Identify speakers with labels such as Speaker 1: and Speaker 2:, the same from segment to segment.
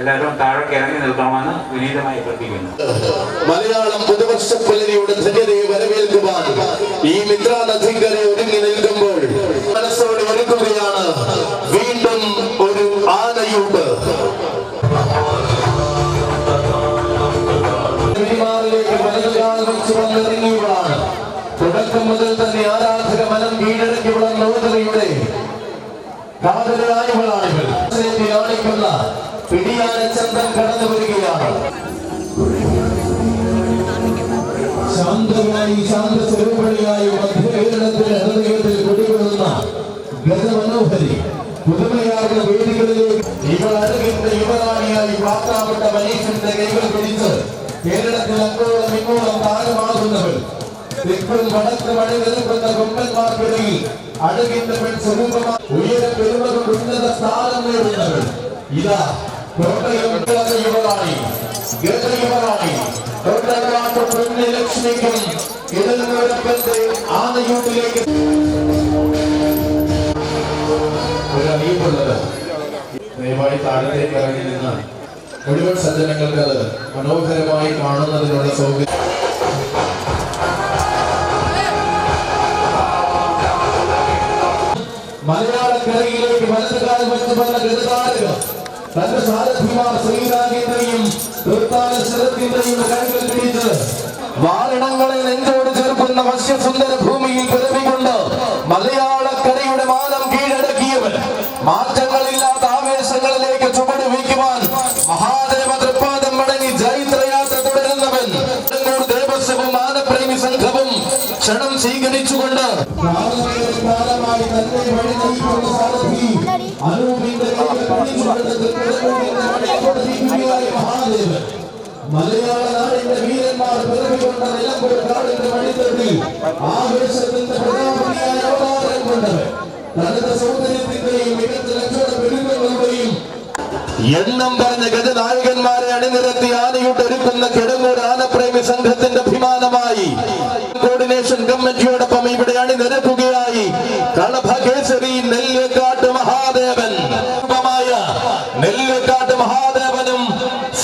Speaker 1: എല്ലാവരും താഴേക്ക് ഇറങ്ങി നിൽക്കണമെന്ന് വിനീതമായി അഭ്യർത്ഥിക്കുന്നു.
Speaker 2: മലയാളം പുതുവർഷ പുലരിയുടെ ധന്യതയെ വരവേൽക്കുവാൻ ഈ മിത്രാനധികരെ ഒരുങ്ങി നിൽക്കുമ്പോൾ മനസ്സോട് ഒരുക്കുകയാണ്. വീണ്ടും ഒരു ആനയൂട്ട് തുടക്കം മുതൽ തന്നെ ആരാധക മനം കീഴടക്കിയുള്ള നൂതനയുടെ കാതലായവളാണിവൾ കാണിക്കുന്ന പിടിയാന ചന്തം കടന്നു വരികയാണ് ശാന്തമായി ശാന്ത സ്വരൂപണിയായി മധ്യകേരളത്തിന്റെ ഹൃദയത്തിൽ കുടികൊള്ളുന്ന ഗതമനോഹരി പുതുമയാർന്ന വേദികളിലേക്ക് ഇവൾ അഴകിന്റെ യുവറാണിയായി വാക്കാപ്പെട്ട മനീഷിന്റെ കൈകൾ പിടിച്ച് കേരളത്തിൽ അങ്ങോളം ഇങ്ങോളം താരമാകുന്നവൾ തെക്കും വടക്കും അണിനിരക്കുന്ന കൊമ്പന്മാർക്കിടയിൽ അഴകിന്റെ പെൺ സ്വരൂപമായി ഉയര പെരുമകൾ ഉന്നത സ്ഥാനം നേടുന്നവൾ ഇതാ ദയവായി താഴത്തേക്ക് ഇറങ്ങി നിന്ന് മുഴുവൻ സജ്ജനങ്ങൾക്ക് അത് മനോഹരമായി കാണുന്നതിനുള്ള സൗകര്യം മലയാളക്കരയിലേക്ക് വലതുകാലം വെച്ച് വന്ന ഗതതാരകം തന്റെ സാരഥിമാർ ശ്രീരാഗേന്ദ്രയും തീർത്ഥാന ശരത്തിന്റെയും കൈകൾ പിടിച്ച് വാരണങ്ങളെ നെഞ്ചോട് ചേർക്കുന്ന വശ്യസുന്ദര ഭൂമിയിൽ പിറവികൊണ്ട് മലയാളക്കരയുടെ മാനം കീഴടക്കിയവൻ മാറ്റങ്ങളില്ലാത്ത ആവേശങ്ങളിലേക്ക് ചുവട് വയ്ക്കുവാൻ മഹാദേവ തൃപ്പാദം മടങ്ങി ജൈത്രയാത്ര തുടരുന്നവൻ. ദേവസ്വവും മാനപ്രേമി സംഘവും ക്ഷണം സ്വീകരിച്ചുകൊണ്ട് தன்னை வழிநடத்தி கொண்ட சாரதி கதை நாயகர்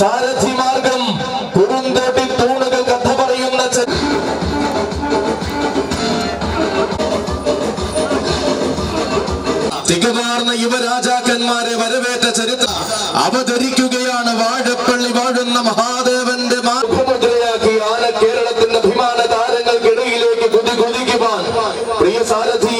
Speaker 2: സാരഥി കുറുന്തോട്ടി തൂണുകൾ കഥ പറയുന്ന തികവാർന്ന യുവരാജാക്കന്മാരെ വരവേറ്റ ചരിത്രം അവതരിക്കുകയാണ് വാഴപ്പള്ളി വാഴുന്ന മഹാദേവന്റെ മാർഗമുദ്രയാക്കി ആന കേരളത്തിന്റെ അഭിമാന താരങ്ങൾക്കിടയിലേക്ക് കുതി കുതിക്കുവാൻ. പ്രിയ സാരഥി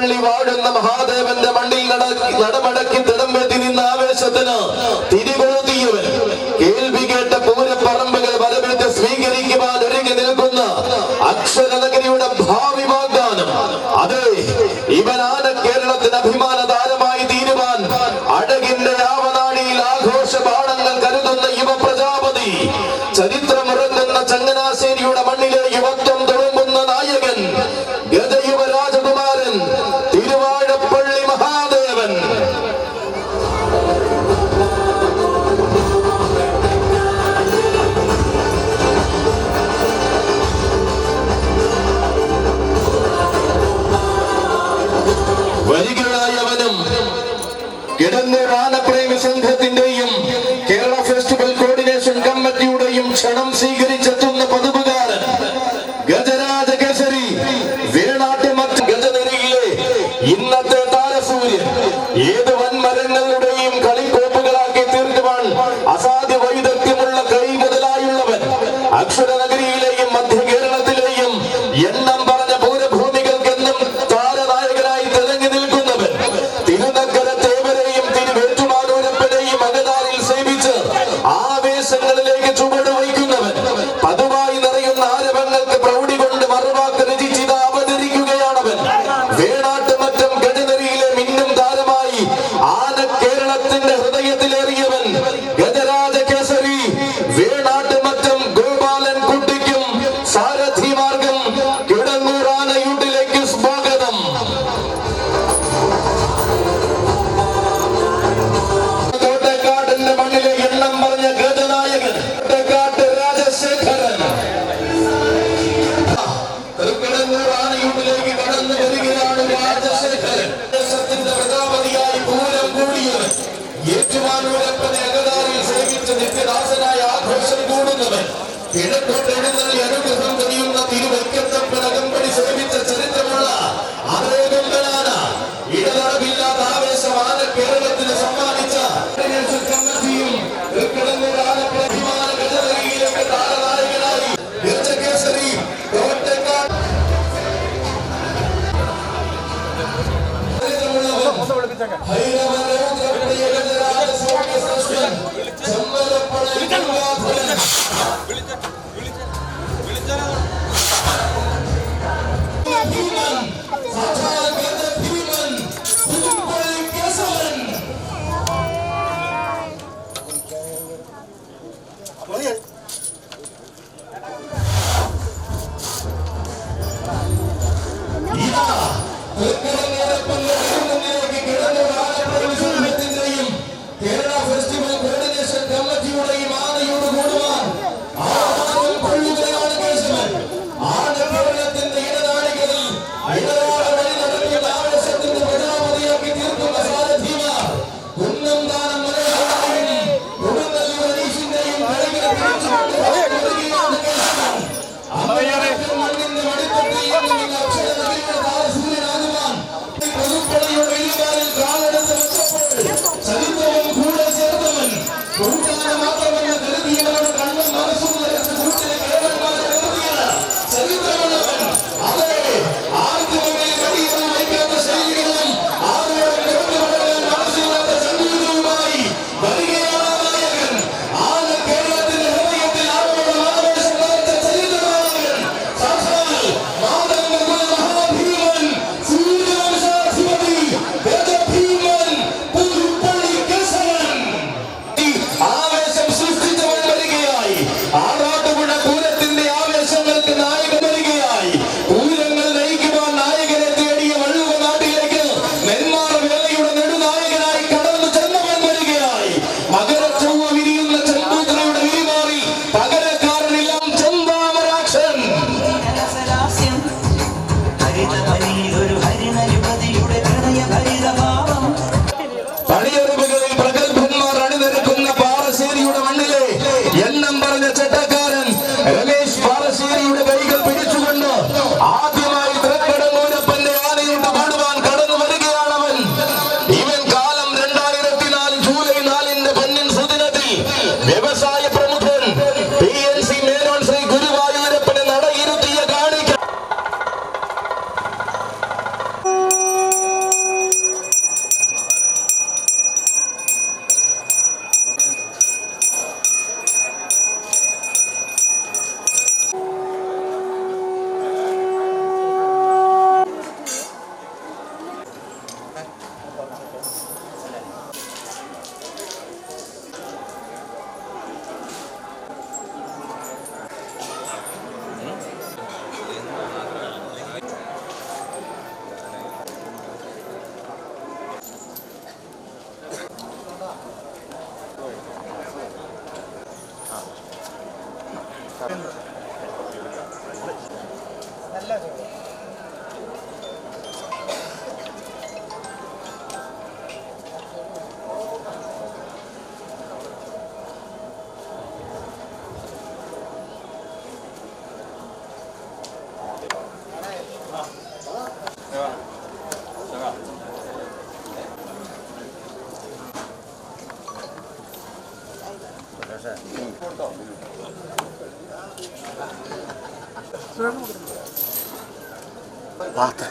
Speaker 2: വാഴപ്പള്ളി വാഴുന്ന 是，嗯，不知。വാർത്ത.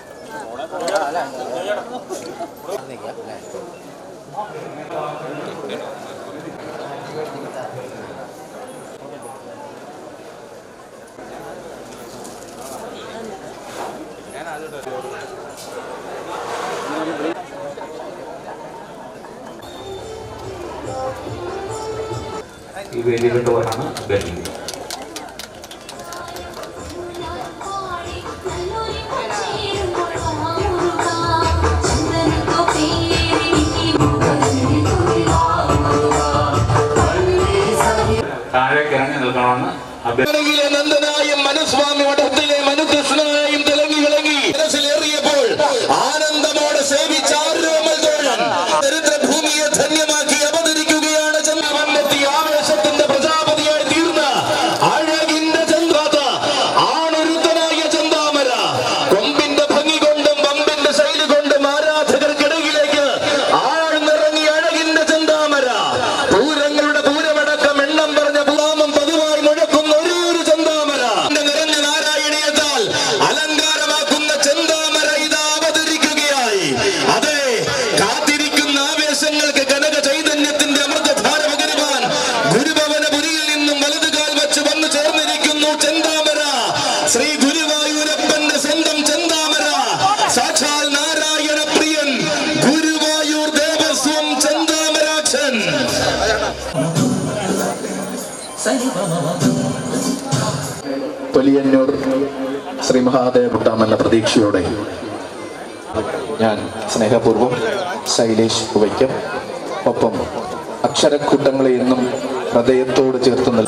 Speaker 2: ഈ
Speaker 1: വേദിയിലോട്ട് വരാണ് അഭ്യർത്ഥിക്കുന്നത്. താഴേക്ക് ഇറങ്ങി നിൽക്കണമെന്ന്
Speaker 2: അഭ്യർത്ഥിക്കുന്നു. മനുസ്വാമി മഠത്തിലെ മനുകൃഷ്ണനായും ഗുരുവായൂരപ്പന്റെ സ്വന്തം ചന്താമര. സാക്ഷാൽ നാരായണ പ്രിയൻ ഗുരുവായൂർ ദേവസ്വം ചന്താമരാക്ഷൻ
Speaker 3: പൊലിയന്നൂർ ശ്രീ മഹാദേവ എന്ന പ്രതീക്ഷയോടെ ഞാൻ സ്നേഹപൂർവം ശൈലേഷ് വയ്ക്കും ഒപ്പം അക്ഷരക്കൂട്ടങ്ങളെ എന്നും ഹൃദയത്തോട് ചേർത്ത് നിൽ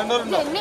Speaker 4: എന്നെ